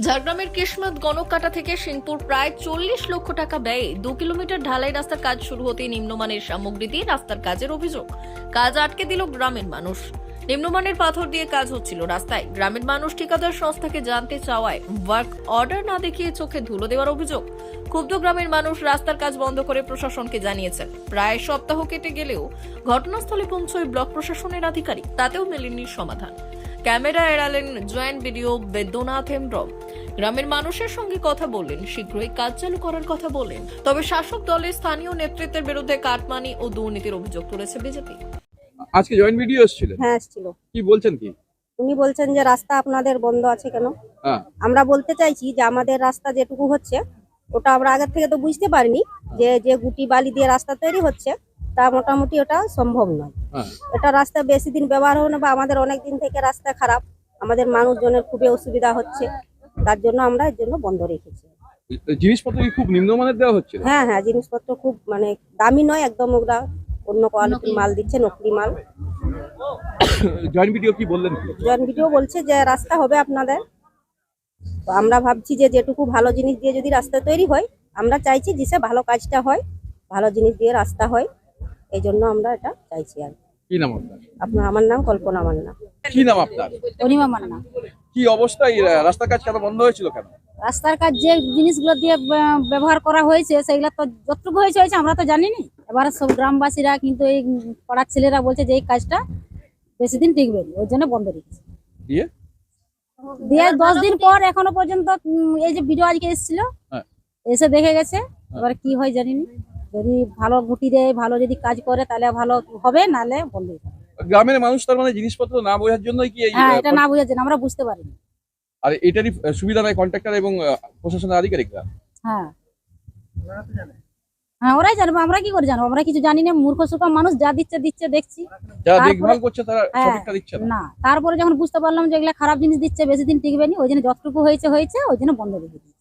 ঝাড়গ্রামের কিসমত গণকাটা থেকে সিংপুর প্রায় চল্লিশ লক্ষ টাকা ব্যয়ে দু কিলোমিটার ঢালাই রাস্তার কাজ শুরু হতে নিম্নমানের সামগ্রী দিয়ে রাস্তার কাজের অভিযোগ। কাজ আটকে দিল গ্রামের মানুষ। নিম্নমানের পাথর দিয়ে কাজ হচ্ছিল রাস্তায়। গ্রামের মানুষ ঠিকাদার সংস্থাকে জানতে চাওয়ায় ওয়ার্ক অর্ডার না দেখিয়ে চোখে ধুলো দেওয়ার অভিযোগ। ক্ষুব্ধ গ্রামের মানুষ রাস্তার কাজ বন্ধ করে প্রশাসনকে জানিয়েছেন। প্রায় সপ্তাহ কেটে গেলেও ঘটনাস্থলে পৌঁছয় ব্লক প্রশাসনের আধিকারিক। তাতেও মেলেনি সমাধান। ক্যামেরা এড়ালেন জয়েন্ট ভিডিও বেদ্যনাথ হেমব্রম গ্রামের মানুষের সঙ্গে কথা বললেন শীঘ্রই কাজ চালু করার কথা বলেন তবে শাসক দলের স্থানীয় নেতৃত্বের বিরুদ্ধে কাটমানি ও দুর্নীতির অভিযোগ তুলেছে বিজেপি। আজকে জয়েন্ট ভিডিও এসেছিলেন? হ্যাঁ এসেছিল। কি বলছেন কি? উনি বলছেন যে রাস্তা আপনাদের বন্ধ আছে কেন? হ্যাঁ। আমরা বলতে চাইছি যে আমাদের রাস্তা যেটুকু হচ্ছে ওটা আমরা আগের থেকে তো বুঝতে পারিনি যে যে গুটি বালি দিয়ে রাস্তা তৈরি হচ্ছে তা মোটামুটি ওটা সম্ভব নয়। হ্যাঁ। এটা রাস্তা বেশি দিন ব্যবহার হবে না বা আমাদের অনেক দিন থেকে রাস্তা খারাপ। আমাদের মানুষজনের খুবই অসুবিধা হচ্ছে। তার জন্য আমরা এর জন্য বন্ধ রেখেছি। জিনিসপত্র কি খুব নিম্নমানের দেওয়া হচ্ছিল? হ্যাঁ হ্যাঁ জিনিসপত্র খুব মানে দামি নয় একদম ওরা অন্য কোয়ালিটির মাল দিচ্ছে নকলি মাল। জয়েন্ট ভিডিও কি বললেন? জন ভিডিও বলছে যে রাস্তা হবে আপনাদের। তো আমরা ভাবছি যে যেটুকু ভালো জিনিস দিয়ে যদি রাস্তা তৈরি হয় আমরা চাইছি যে সে ভালো কাজটা হয় ভালো জিনিস দিয়ে রাস্তা হয়। এই জন্য আমরা এটা চাইছি আর কি। নাম আপনার? আপনার আমার নাম কল্পনা মান্না। কি নাম আপনার? অনিমা মান্না। কি অবস্থায় এই রাস্তার কাজ কেন বন্ধ হয়েছিল কেন? রাস্তার কাজ যে জিনিসগুলো দিয়ে ব্যবহার করা হয়েছে সেগুলো তো যতটুকু হয়েছে হয়েছে আমরা তো জানি না এবার সব গ্রামবাসীরা কিন্তু এই পাড়ার ছেলেরা বলছে যে এই কাজটা বেশি দিন টিকবে না ওই জন্য বন্ধ রেখেছে। দিয়ে? দিয়ে দশ দিন পর এখনও পর্যন্ত এই যে ভিডিও আজকে এসেছিল হ্যাঁ। এসে দেখে গেছে এবার কি হয় জানি না যদি ভালো গুটি দেয় ভালো যদি কাজ করে তাহলে ভালো হবে নাহলে বন্ধ গ্রামের মানুষ তার মানে জিনিসপত্র না বোঝার জন্যই কি হ্যাঁ এটা না বুঝেছেন আমরা বুঝতে পারিনি। আর এটারই সুবিধা নেয় কন্ট্রাক্টর এবং প্রশাসনের আধিকারিকরা। হ্যাঁ। হ্যাঁ ওরাই জানব আমরা কি করে জানব? আমরা কিছু জানি না মূর্খ সুর্খ মানুষ যা দিচ্ছে দিচ্ছে দেখছি। যারা দেখভাল করছে তারা হ্যাঁ। সঠিকটা দিচ্ছে না। তারপরে যখন বুঝতে পারলাম যে এগুলা খারাপ জিনিস দিচ্ছে বেশি দিন টিকবে না ওই জন্য যতটুকু হয়েছে হয়েছে ওই জন্য বন্ধ রেখে দিয়েছে।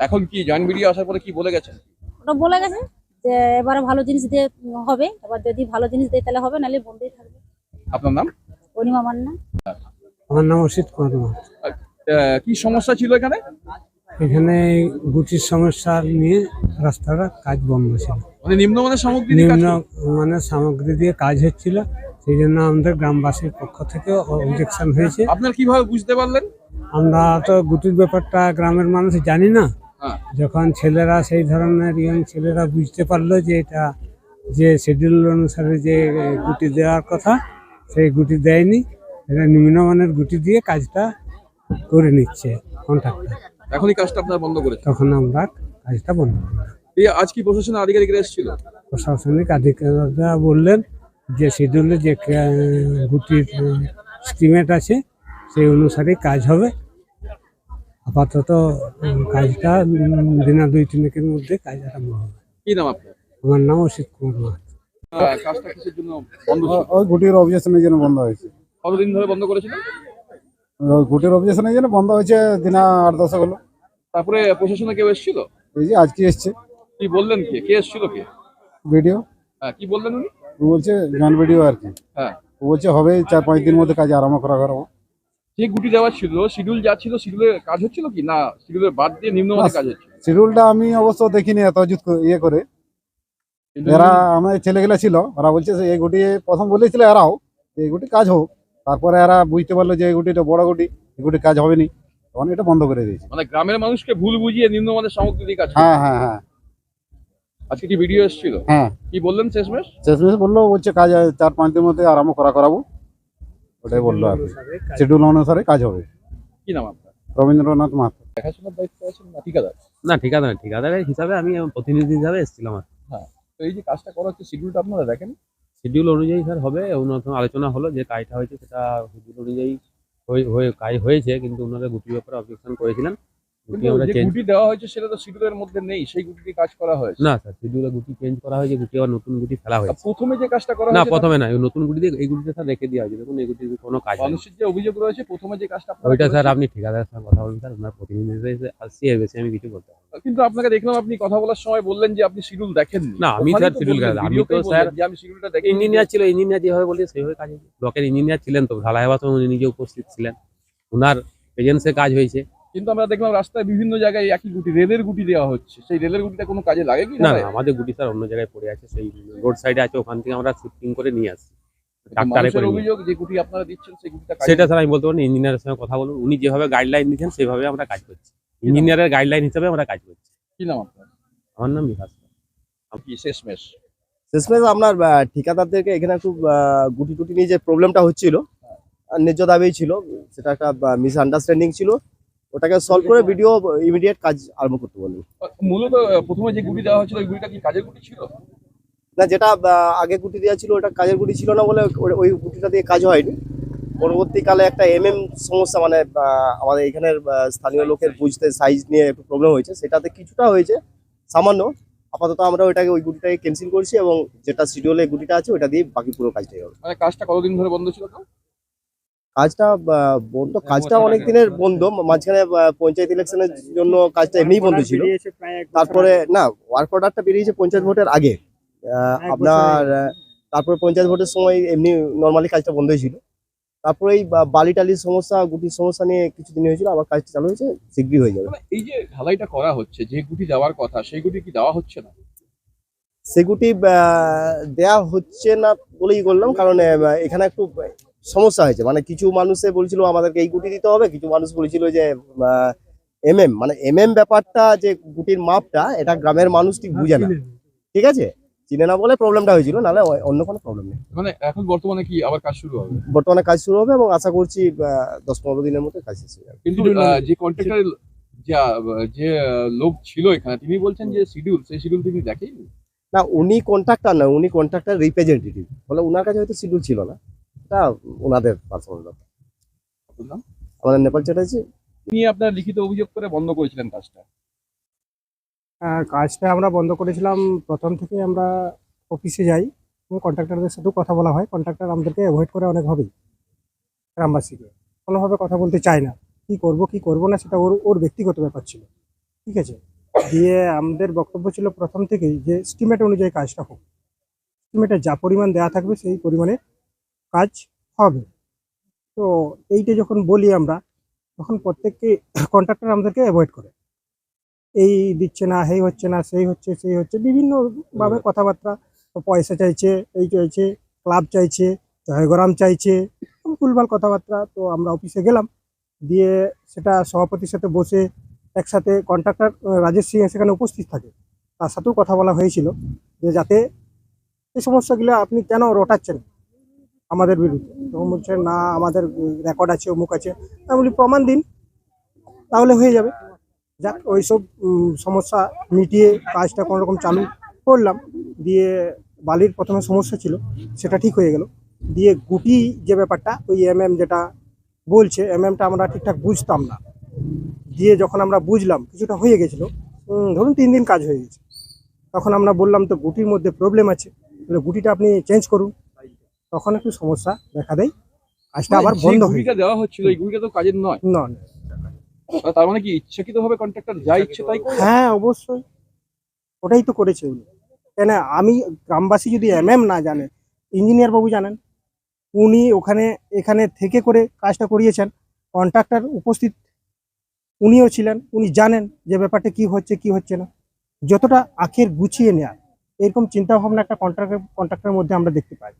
এখন কি জয়েন্ট ভিডিও আসার পরে কি বলে গেছে? ওটা বলে গেছে? যে এবারে ভালো জিনিস দিয়ে হবে এবার যদি ভালো জিনিস দেয় তাহলে হবে নাহলে বন্ধই থাকবে। আপনার নাম? অনিমা মান্না। আমার নাম অসিত কুমার আহ, কি সমস্যা ছিল এখানে? এখানে গুটির সমস্যা নিয়ে রাস্তাটা কাজ বন্ধ ছিল। মানে নিম্নমানের সামগ্রী নিম্ন করছে? মানে সামগ্রী দিয়ে কাজ হচ্ছিল সেই জন্য আমাদের গ্রামবাসীর পক্ষ থেকে অবজেকশন হয়েছে। আপনার কীভাবে বুঝতে পারলেন? আমরা তো গুটির ব্যাপারটা গ্রামের মানুষ জানি না যখন ছেলেরা সেই ধরনের ইয়ং ছেলেরা বুঝতে পারল যে এটা যে শিডিউল অনুসারে যে গুটি দেওয়ার কথা সেই গুটি দেয়নি এটা নিম্নমানের গুটি দিয়ে কাজটা করে নিচ্ছে কন্ট্রাক্টর এখনই কাজটা আপনার বন্ধ করেছে তখন আমরা কাজটা বন্ধ করলাম। এই আজ কি প্রশাসনের আধিকারিকরা এসেছিল? প্রশাসনিক আধিকারিকরা বললেন যে শিডিউলে যে গুটির স্টিমেট আছে সেই অনুসারে কাজ হবে। আপাতত কাজটা দিনা দুই তিনেকের মধ্যে কাজ আরম্ভ হবে। কি নাম আপনার? আমার নাম অসিত কুমার মাহাত। কাজটা কিসের জন্য বন্ধ ছিল? ওই গুটির অবজেকশনের জন্য বন্ধ হয়েছে। কতদিন ধরে বন্ধ করেছিলেন ওই গুটির অবজেকশনের জন্য বন্ধ হয়েছে দিনা আট দশক হলো। তারপরে প্রশাসনে কেউ এসেছিল? এই যে আজকে এসছে। কি বললেন কে? কে এসেছিল কে? ভিডিও? হ্যাঁ কি বললেন উনি? ও বলছে জন ভিডিও আর কি। হ্যাঁ। ও বলছে হবে চার পাঁচ দিনের মধ্যে কাজ আরম্ভ করা করব যে গুটি দেওয়া ছিল শিডিউল যা ছিল শিডিউলের কাজ হচ্ছিল কি? না শিডিউলের বাদ দিয়ে নিম্নমানের কাজ হচ্ছিল? শিডিউলটা আমি অবশ্য দেখিনি এত ইয়ে করে। এরা আমাদের ছেলেগুলা ছিল ওরা বলছে যে এই গুটি প্রথম বলেছিল এরাও এই গুটি কাজ হোক। তারপরে এরা বুঝতে পারল যে এই গুটিটা বড় গুটি এই গুটি কাজ হবে নি তখন এটা বন্ধ করে দিয়েছে। মানে গ্রামের মানুষকে ভুল বুঝিয়ে নিম্নমানের সামগ্রী দিয়ে কাজ হ্যাঁ হ্যাঁ হ্যাঁ। আজকে কি ভিডিও এসেছিল? হ্যাঁ। কি বললেন শেষমেশ? শেষমেশ বলল বলছে কাজ চার পাঁচ দিনের মধ্যে আরম্ভ করা করাবো। ওটাই বলল আর কি। শিডিউল অনুসারে কাজ হবে। কি নাম আপনার? রবীন্দ্রনাথ মাহাতো। দেখাশোনার দায়িত্ব আছেন না ঠিকাদার? না ঠিকাদার ঠিকাদার ঠিকাদারের হিসাবে আমি প্রতিনিধি হিসাবে এসেছিলাম আর। হ্যাঁ তো এই যে কাজটা করা হচ্ছে শিডিউলটা আপনারা দেখেন? শিডিউল অনুযায়ী স্যার হবে অন্য আলোচনা হলো যে কাজটা হয়েছে সেটা শিডিউল অনুযায়ী হয়ে- হয়ে কাজ হয়েছে কিন্তু ওনারা গুটি ব্যাপারে অবজেকশন করেছিলেন। গুটি আমরা চেঞ্জ গুটি দেওয়া হয়েছে সেটা তো শিডিউলের মধ্যে নেই সেই গুটি দিয়ে কাজ করা হয়েছে। না স্যার শিডিউলে গুটি চেঞ্জ করা হয়েছে গুটি আবার নতুন গুটি ফেলা হয়েছে। প্রথমে যে কাজটা করা না প্রথমে না নতুন গুটি দিয়ে এই গুটিটা স্যার রেখে দেওয়া হয়েছে। দেখুন এই গুটির কোনো কাজ মানুষের যে অভিযোগ রয়েছে প্রথমে যে কাজটা ওইটা স্যার আপনি ঠিকাদারের সঙ্গে কথা বলুন স্যার ওনার প্রতিনিধি হিসেবে আসছি এর বেশি আমি কিছু বলতে পারব কিন্তু আপনাকে দেখলাম আপনি কথা বলার সময় বললেন যে আপনি শিডিউল দেখেন না, আমি স্যার আমি তো স্যার- আমি শিডিউলটা দেখি ইঞ্জিনিয়ার ছিল ইঞ্জিনিয়ার যেভাবে বলি সেইভাবে কাজ হয়েছে। ব্লকের ইঞ্জিনিয়ার ছিলেন তো ঢালাই উনি নিজে উপস্থিত ছিলেন। ওনার এজেন্সে কাজ হয়েছে। কিন্তু আমরা দেখলাম রাস্তায় বিভিন্ন জায়গায় একই গুটি রেলের গুটি দেওয়া হচ্ছে। সেই রেলের গুটিটা কোনো কাজে লাগে কি না? না আমাদের গুটি স্যার অন্য জায়গায় পড়ে আছে সেই রোড সাইডে আছে ওখান থেকে আমরা শিফটিং করে নিয়ে ডাক্তারে করে অভিযোগ যে গুটি আপনারা দিচ্ছেন সেই গুটিটা সেটা স্যার আমি বলতে পারি ইঞ্জিনিয়ারের সঙ্গে কথা বলুন উনি যেভাবে গাইডলাইন দিচ্ছেন সেভাবে আমরা কাজ করছি। ইঞ্জিনিয়ারের গাইডলাইন হিসেবে আমরা কাজ করছি। কি নাম আপনার? আমার নাম বিকাশ কি শেষমেশ? শেষমেশ আপনার ঠিকাদারদেরকে এখানে আহ, গুটি টুটি নিয়ে যে প্রবলেমটা হচ্ছিল ন্যায্য দাবি ছিল সেটা একটা মিস আন্ডারস্ট্যান্ডিং ছিল। ওটাকে সলভ করে ভিডিও ইমিডিয়েট কাজ আরম্ভ করতে বলুন। মূলত প্রথমে যে গুটি দেওয়া হয়েছিল ওই গুটিটা কি কাজের গুটি ছিল? না যেটা আগে গুটি দেওয়া ছিল ওটা কাজের গুটি ছিল না বলে ওই- গুটিটা দিয়ে কাজ হয়নি। পরবর্তীকালে একটা এম এম সমস্যা মানে আমাদের এখানের স্থানীয় লোকের বুঝতে সাইজ নিয়ে একটু প্রবলেম হয়েছে। সেটাতে কিছুটা হয়েছে সামান্য। আপাতত আমরা ওইটাকে ওই গুটিটাকে ক্যান্সেল করছি এবং যেটা শিডিউলে গুটিটা আছে ওটা দিয়ে বাকি পুরো কাজটাই হবে। মানে কাজটা কতদিন ধরে বন্ধ ছিল কাজটা বন্ধ কাজটা অনেক দিনের বন্ধ মাঝখানে পঞ্চায়েত ইলেকশনের জন্য কাজটা এমনিই বন্ধ ছিল। তারপরে না ওয়ার্ক অর্ডারটা বেরিয়েছে পঞ্চায়েত ভোটের আগে। আহ, আপনার তারপরে পঞ্চায়েত ভোটের সময় এমনি নর্মালি কাজটা বন্ধই ছিল। তারপরে এই বালি টালির সমস্যা গুটির সমস্যা নিয়ে কিছুদিন হয়েছিল আবার কাজটা চালু হয়েছে শীঘ্রই হয়ে যাবে। এই যে ঢালাইটা করা হচ্ছে যে গুটি দেওয়ার কথা সেই গুটি কি দেওয়া হচ্ছে না? সেগুটি দেয়া হচ্ছে না বলেই বললাম কারণ এখানে একটু সমস্যা হয়েছে। মানে কিছু মানুষে বলছিল আমাদেরকে এই গুটি দিতে হবে কিছু মানুষ বলছিল যে এম এম মানে এম এম ব্যাপারটা যে গুটির মাপটা এটা গ্রামের মানুষ ঠিক বুঝে না। ঠিক আছে? চিনে না বলে প্রবলেমটা হয়েছিল নাহলে অন্য কোনো প্রবলেম নেই। মানে এখন বর্তমানে কি আবার কাজ শুরু হবে? বর্তমানে কাজ শুরু হবে এবং আশা করছি আহ, দশ পনেরো দিনের মধ্যে কাজ শেষ হয়ে যাবে। কিন্তু যে কন্ট্রাক্টর যে লোক ছিল এখানে তিনি বলছেন যে শিডিউল সেই শিডিউল তিনি দেখেনি না উনি কন্ট্রাক্টর না উনি কন্ট্রাক্টর রিপ্রেজেন্টেটিভ ফলে ওনার কাছে হয়তো শিডিউল ছিল না। এটা ওনাদের পার্সোনাল ব্যাপার। আমাদের নেপাল চ্যাটার্জি। তিনি আপনার লিখিত অভিযোগ করে বন্ধ করেছিলেন কাজটা। আর কাজটা আমরা বন্ধ করেছিলাম। প্রথম থেকে আমরা অফিসে যাই এবং কন্ট্রাক্টরদের সাথেও কথা বলা হয়। কন্ট্রাক্টর আমাদেরকে অ্যাভয়েড করে অনেকভাবেই গ্রামবাসীকে। কোনোভাবে কথা বলতে চায় না। কি করব কি করব না সেটা ওর ওর ব্যক্তিগত ব্যাপার ছিল। ঠিক আছে? দিয়ে আমাদের বক্তব্য ছিল প্রথম থেকেই যে স্টিমেট অনুযায়ী কাজটা হোক। স্টিমেটে যা পরিমাণ দেওয়া থাকবে সেই পরিমাণে কাজ হবে। তো এইটা যখন বলি আমরা তখন প্রত্যেককে কন্ট্রাক্টর আমাদেরকে অ্যাভয়েড করে। এই দিচ্ছে না এই হচ্ছে না সেই হচ্ছে সেই হচ্ছে বিভিন্নভাবে কথাবার্তা। পয়সা চাইছে এই চাইছে ক্লাব চাইছে জয়গ্রাম চাইছে ভুলভাল কথাবার্তা। তো আমরা অফিসে গেলাম দিয়ে সেটা সভাপতির সাথে বসে একসাথে কন্ট্রাক্টর রাজেশ সিং সেখানে উপস্থিত থাকে। তার সাথেও কথা বলা হয়েছিল যে যাতে এই সমস্যাগুলো আপনি কেন রটাচ্ছেন? আমাদের বিরুদ্ধে। তখন বলছে, না, আমাদের রেকর্ড আছে, অমুক আছে। আমি বলি, প্রমাণ দিন, তাহলে হয়ে যাবে। যাক, ওইসব সমস্যা মিটিয়ে কাজটা কোনো রকম চালু করলাম। দিয়ে বালির প্রথমে সমস্যা ছিল, সেটা ঠিক হয়ে গেল। দিয়ে গুটি যে ব্যাপারটা, ওই এম এম যেটা বলছে এম এমটা আমরা ঠিকঠাক বুঝতাম না। দিয়ে যখন আমরা বুঝলাম, কিছুটা হয়ে গেছিল ধরুন তিন দিন কাজ হয়ে গেছে। তখন আমরা বললাম, তো গুটির মধ্যে প্রবলেম আছে, তাহলে গুটিটা আপনি চেঞ্জ করুন। তখন একটু সমস্যা দেখা দেয়। কাজটা আবার মানে বন্ধ হয়ে গুটিটা দেওয়া হচ্ছিল এই গুটিটা তো কাজের নয়। না না। তার মানে কি ইচ্ছাকৃতভাবে কন্ট্রাক্টর যা ইচ্ছে তাই হ্যাঁ অবশ্যই। ওটাই তো করেছে উনি। কেন আমি গ্রামবাসী যদি এম না জানে ইঞ্জিনিয়ার বাবু জানেন উনি ওখানে এখানে থেকে করে কাজটা করিয়েছেন। কন্ট্রাক্টর উপস্থিত উনিও ছিলেন উনি জানেন যে ব্যাপারটা কি হচ্ছে কি হচ্ছে না। যতটা আখের গুছিয়ে নেওয়া এরকম চিন্তা ভাবনা একটা কন্ট্রাক্টর কন্ট্রাক্টের মধ্যে আমরা দেখতে পাই।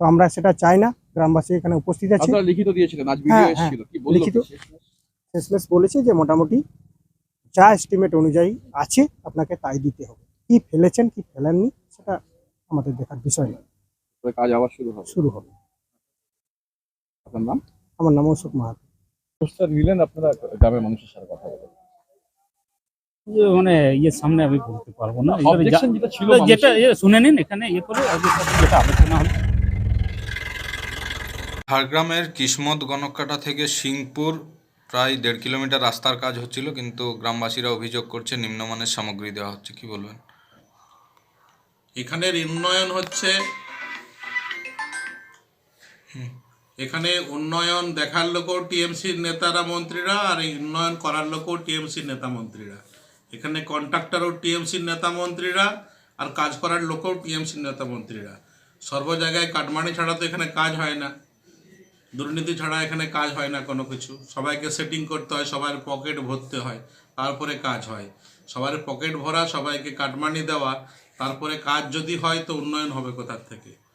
তো আমরা সেটা চাই না গ্রামবাসী এখানে উপস্থিত আছে। লিখিত দিয়েছিলেন আজ ভিডিও হ্যাঁ, এসেছিল কি লিখিত। শেষমেশ? বলেছে যে মোটামুটি যা এস্টিমেট অনুযায়ী আছে আপনাকে তাই দিতে হবে। কি ফেলেছেন কি ফেলেননি সেটা আমাদের দেখার বিষয় না তবে কাজ আবার শুরু হবে। শুরু হবে। আপনার নাম? আমার নাম অশোক মাহাতো। ব্যবস্থা নিলেন আপনারা গ্রামের মানুষের সাথে কথা বলে। যে মানে ইয়ের সামনে আমি বলতে পারব না। যেটা ছিল যেটা মানুষের- ইয়ে শুনে নিন এখানে ইয়ে করে যেটা আলোচনা হলো। ঝাড়গ্রামের কিসমত গণকাটা থেকে সিংপুর, প্রায় দেড় কিলোমিটার রাস্তার কাজ হচ্ছিল, কিন্তু গ্রামবাসীরা অভিযোগ করছে নিম্নমানের সামগ্রী দেওয়া হচ্ছে। কি বলবেন? এখানের উন্নয়ন হচ্ছে এখানে উন্নয়ন দেখার লোকও টিএমসির নেতারা মন্ত্রীরা, আর উন্নয়ন করার লোকও টিএমসির নেতা মন্ত্রীরা। এখানে কন্ট্রাক্টরও টিএমসির নেতা মন্ত্রীরা, আর কাজ করার লোকও টিএমসির নেতা মন্ত্রীরা। সর্ব জায়গায় কাটমানি ছাড়া তো এখানে কাজ হয় না। দুর্নীতি ছাড়া এখানে কাজ হয় না কোনো কিছু। সবাইকে সেটিং করতে হয়, সবার পকেট ভরতে হয়, তারপরে কাজ হয়। সবার পকেট ভরা, সবাইকে কাটমানি দেওয়া, তারপরে কাজ যদি হয় তো উন্নয়ন হবে কোথার থেকে?